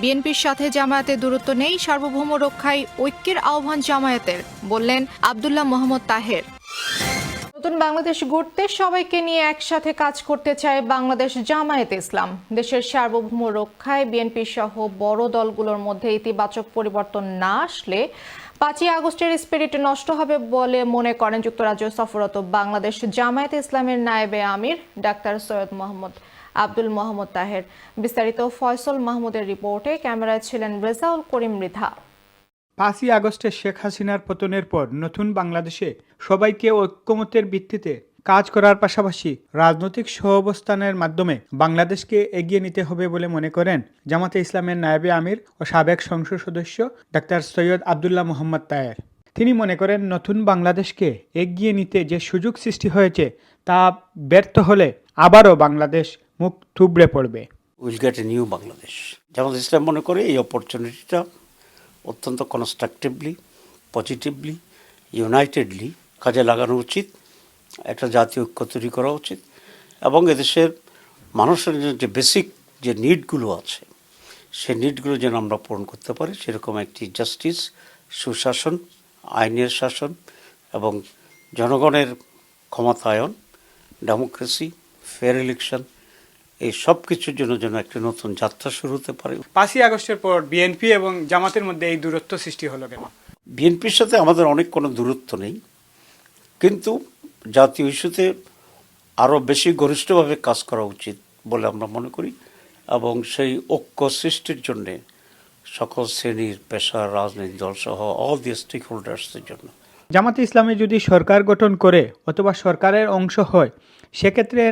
বিএনপির সাথে জামায়াতের দূরত্ব নেই, সার্বভৌম রক্ষায় ঐক্যের আহ্বান জামায়াতের, বললেন আবদুল্লাহ মোহাম্মদ তাহের। নতুন বাংলাদেশ গড়তে সবাইকে নিয়ে একসাথে কাজ করতে চায় বাংলাদেশ জামায়াত ইসলাম। দেশের সার্বভৌম রক্ষায় বিএনপি সহ বড় দলগুলোর মধ্যে ইতিবাচক পরিবর্তন না আসলে পাঁচই আগস্টের স্পিরিট নষ্ট হবে বলে মনে করেন যুক্তরাজ্য সফরত বাংলাদেশ জামায়াত ইসলামের নায়েবে আমির, ডাক্তার সৈয়দ মোহাম্মদ আব্দুল মোহাম্মদ তাহের। বিস্তারিত ফয়সল মাহমুদের রিপোর্টে ক্যামেরায় ছিলেন রেজাউল করিম মৃধা। পাঁচই আগস্টে শেখ হাসিনার পতনের পর নতুন বাংলাদেশে সবাইকে ঐক্যমতের ভিত্তিতে কাজ করার পাশাপাশি রাজনৈতিক সহাবস্থানের মাধ্যমে বাংলাদেশকে এগিয়ে নিতে হবে বলে মনে করেন জামাতে ইসলামের নায়েবে আমির ও সাবেক সংসদ সদস্য ডাক্তার সৈয়দ আবদুল্লাহ মোহাম্মদ তায়ের তিনি মনে করেন নতুন বাংলাদেশকে এগিয়ে নিতে যে সুযোগ সৃষ্টি হয়েছে তা ব্যর্থ হলে আবারও বাংলাদেশ মুখ থুবড়ে পড়বে। Will get a new Bangladesh. Jamaat Islam মনে করে এই অপরচুনিটিটা অত্যন্ত কনস্ট্রাকটিভলি পজিটিভলি ইউনাইটেডলি কাজে লাগানো উচিত, একটা জাতীয় ঐক্য তৈরি করা উচিত এবং এদেশের মানুষের যে বেসিক যে নিডগুলো আছে, সেই নিডগুলো যেন আমরা পূরণ করতে পারি, সেরকম একটি জাস্টিস সুশাসন, আইনের শাসন এবং জনগণের ক্ষমতায়ন ডেমোক্রেসি ফেয়ার ইলেকশন এই সব কিছুর জন্য যেন একটি নতুন যাত্রা শুরু হতে পারে। পাঁচই আগস্টের পর বিএনপি এবং জামাতের মধ্যে এই দূরত্ব সৃষ্টি হলো কেন? বিএনপির সাথে আমাদের অনেক কোনো দূরত্ব নেই। কিন্তু জাতীয় ইস্যুতে আরও বেশি ঘনিষ্ঠভাবে কাজ করা উচিত বলে আমরা মনে করি এবং সেই ঐক্য সৃষ্টির জন্যে সকল শ্রেণির পেশা রাজনৈতিক দল সহ অল দি স্টেক হোল্ডার্সদের জন্য। জামাতে ইসলামে যদি সরকার গঠন করে অথবা সরকারের অংশ হয় সেক্ষেত্রে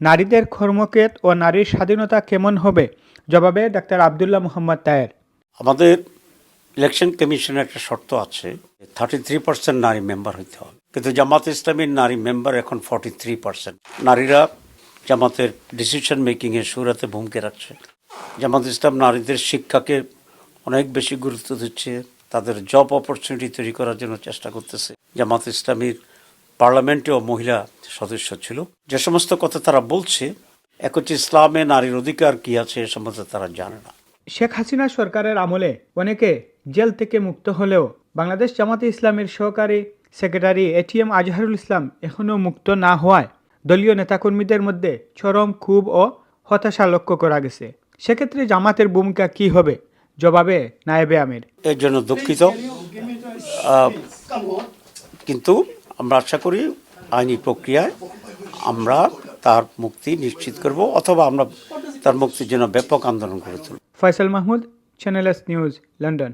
নারীদের কর্মক্ষেত ও নারীর স্বাধীনতা কেমন হবে? জবাবে ডাক্তার আবদুল্লাহ মোহাম্মদ তায়ের। আমাদের ইলেকশন কমিশনের একটা শর্ত আছে থার্টি থ্রি পার্সেন্ট নারী মেম্বার হইতে হবে। কিন্তু জামাত ইসলামীর নারী মেম্বার এখন ফর্টি থ্রি পার্সেন্ট নারীরা জামাতের ডিসিশন মেকিংয়ে সুরাতে ভূমিকা রাখছে। জামাত ইসলাম নারীদের শিক্ষাকে অনেক বেশি গুরুত্ব দিচ্ছে, তাদের জব অপরচুনিটি তৈরি করার জন্য চেষ্টা করতেছে। জামাত ইসলামীর পার্লামেন্টেও মহিলা সদস্য ছিল। যে সমস্ত কথা তারা বলছে এক হচ্ছে ইসলামে নারীর অধিকার কি আছে এ সম্বন্ধে তারা জানে না। শেখ হাসিনা সরকারের আমলে অনেকে জেল থেকে মুক্ত হলেও বাংলাদেশ জামাতে ইসলামের সহকারী সেক্রেটারি এটিএম আজহারুল ইসলাম এখনও মুক্ত না হওয়ায় দলীয় নেতাকর্মীদের মধ্যে চরম ক্ষোভ ও হতাশা লক্ষ্য করা গেছে। সেক্ষেত্রে জামাতের ভূমিকা কি হবে? জবাবে নায়েবে আমির। এর জন্য দুঃখিত। কিন্তু আমরা আশা করি আইনি প্রক্রিয়ায় আমরা তার মুক্তি নিশ্চিত করব অথবা আমরা তার মুক্তির জন্য ব্যাপক আন্দোলন করে তুলব। Faisal Mahmud channel S news London